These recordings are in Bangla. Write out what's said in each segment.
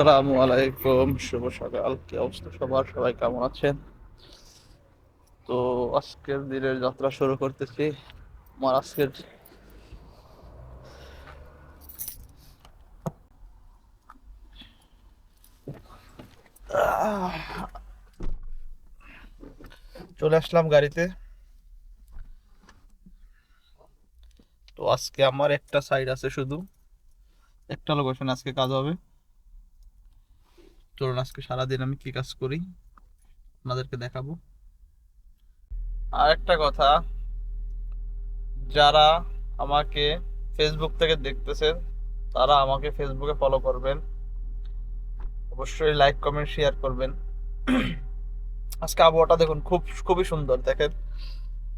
আসসালামু আলাইকুম। শুভ সকাল। কি অবস্থা সবার? সবাই কেমন আছেন? তো আজকের দিনের যাত্রা শুরু করতেছি। আমার আজকের চলে আসলাম গাড়িতে। তো আজকে আমার একটা সাইড আছে শুধু। একটা লোকেশন আজকে কাজ হবে। চলুন আজকে সারাদিন আমি কি কাজ করি? আপনাদেরকে দেখাবো। আর একটা কথা, যারা আমাকে ফেসবুক থেকে দেখতেছেন, তারা আমাকে ফেসবুকে ফলো করবেন। অবশ্যই লাইক কমেন্ট শেয়ার করবেন। আজকে আবহাওয়াটা দেখুন, খুব, খুবই সুন্দর। দেখেন,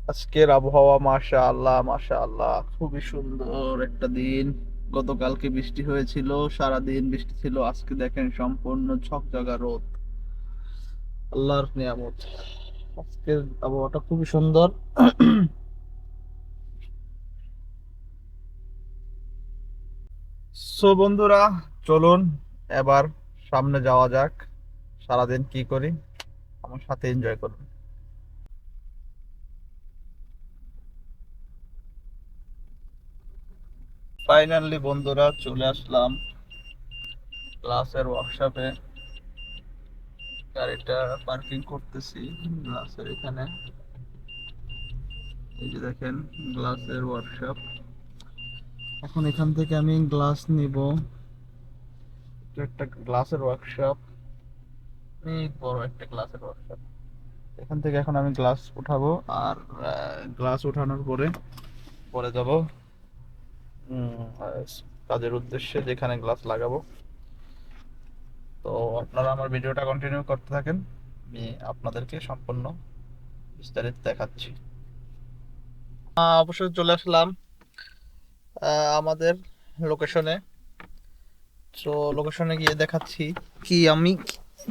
আজকের আবহাওয়া মাশা আল্লাহ মাশা আল্লাহ খুবই সুন্দর একটা দিন। গতকালকে বৃষ্টি হয়েছিল সারা দিন বৃষ্টি ছিল, আজকে দেখেন সম্পূর্ণ ঝকঝকা রোদ। আল্লাহর নিয়ামত। আজকের আবহাওয়াটা খুবই সুন্দর। সো বন্ধুরা, চলুন এবার সামনে যাওয়া যাক, সারাদিন কি করি, আমার সাথে এনজয় করুন। ফাইনালি বন্ধুরা, চলে আসলাম ক্লাসের ওয়ার্কশপে গাড়িটা পার্কিং করতেছি গ্লাসের এখানে। এই যে দেখেন গ্লাসের ওয়ার্কশপ এখন এখান থেকে আমি গ্লাস নিব। একটা গ্লাসের ওয়ার্কশপ অনেক বড় একটা গ্লাসের ওয়ার্কশপ এখান থেকে এখন আমি গ্লাস উঠাবো। আর গ্লাস উঠানোর পরে পরে যাব। কাজের উদ্দেশ্যে যেখানে গ্লাস লাগাবো। তো আপনারা আমার ভিডিওটা কন্টিনিউ করতে থাকেন। আমি আপনাদেরকে সম্পূর্ণ বিস্তারিত দেখাচ্ছি। অবশ্যই চলে আসলাম আমাদের লোকেশনে তো লোকেশনে গিয়ে দেখাচ্ছি কি আমি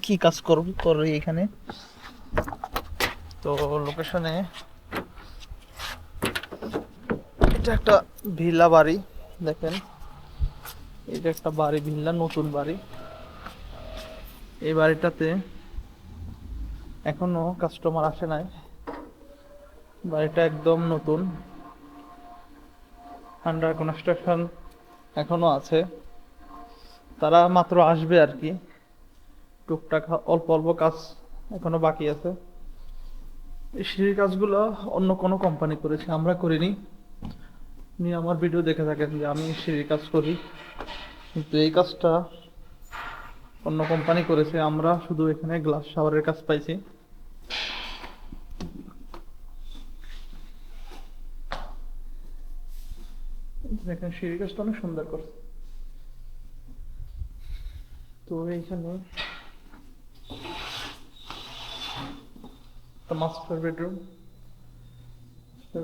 কি কাজ করব, করি এখানে। তো লোকেশনে এটা একটা ভিলা বাড়ি। দেখেন এটা একটা বাড়ি, ভিল্লা, নতুন বাড়ি। এই বাড়িটাতে এখনও কাস্টমার আসে নাই। বাড়িটা একদম নতুন। আন্ডার কনস্ট্রাকশন এখনও আছে। তারা মাত্র আসবে আর কি। টুকটাক অল্প অল্প কাজ এখনও বাকি আছে। সিঁড়ির কাজগুলো অন্য কোনো কোম্পানি করেছে, আমরা করিনি। আপনি আমার ভিডিও দেখে থাকেন যে আমি সিঁড়ির কাজ করি। কিন্তু এই কাজটা অন্য কোম্পানি করেছে, আমরা শুধু এখানে গ্লাস শাওয়ারের কাজ পাইছি। দেখেন সিঁড়ির কাজটা অনেক সুন্দর করছে। তো এইখানে মাস্টার বেডরুম মাস্টার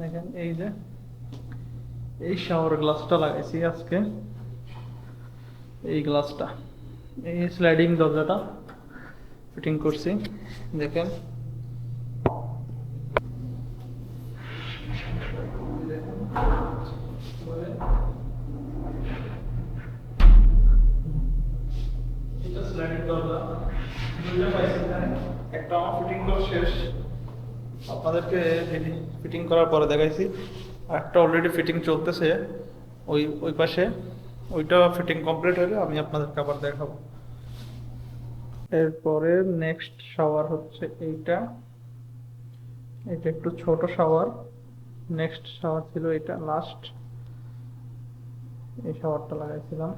দেখেন, এই যে এই শাওয়ার গ্লাসটা লাগাইছি আজকে। এই গ্লাসটা এই স্লাইডিং দরজাটা ফিটিং করছি, দেখেন। এখানে একটা আমার ফিটিং শেষ। আপনাদেরকে ফিটিং করার পরে দেখাইছি। একটা অলরেডি ফিটিং চলতেছে। ওই ওই পাশে। ওইটা ফিটিং কমপ্লিট হলে আমি আপনাদেরকে আবার দেখাবো। এরপরে নেক্সট শাওয়ার হচ্ছে এইটা। এটা একটু ছোট শাওয়ার নেক্সট শাওয়ার ছিল এটা লাস্ট এই শাওয়ারটা লাগাইছিলাম।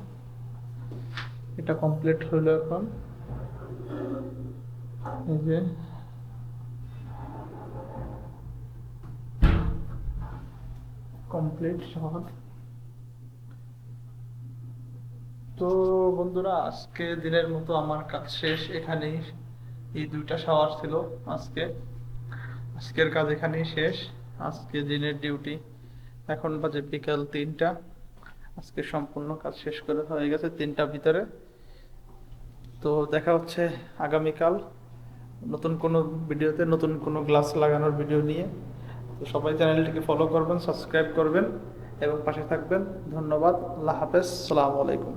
এটা কমপ্লিট হলো এখন। এই যে কমপ্লিট শাওয়ার তো বন্ধুরা, আজকে দিনের মতো আমার কাজ শেষ এখানেই। এই দুইটা শাওয়ার ছিল আজকে। আজকের কাজ এখানেই শেষ। আজকে দিনের ডিউটি এখন বাজে বিকাল তিনটা। আজকে সম্পূর্ণ কাজ শেষ করে হয়ে গেছে তিনটা ভিতরে। তো দেখা হচ্ছে আগামীকাল। নতুন কোনো ভিডিওতে, নতুন কোনো গ্লাস লাগানোর ভিডিও নিয়ে। তো সবাই চ্যানেলটিকে ফলো করবেন সাবস্ক্রাইব করবেন এবং পাশে থাকবেন। ধন্যবাদ, আল্লাহ হাফেজ, সালামু আলাইকুম।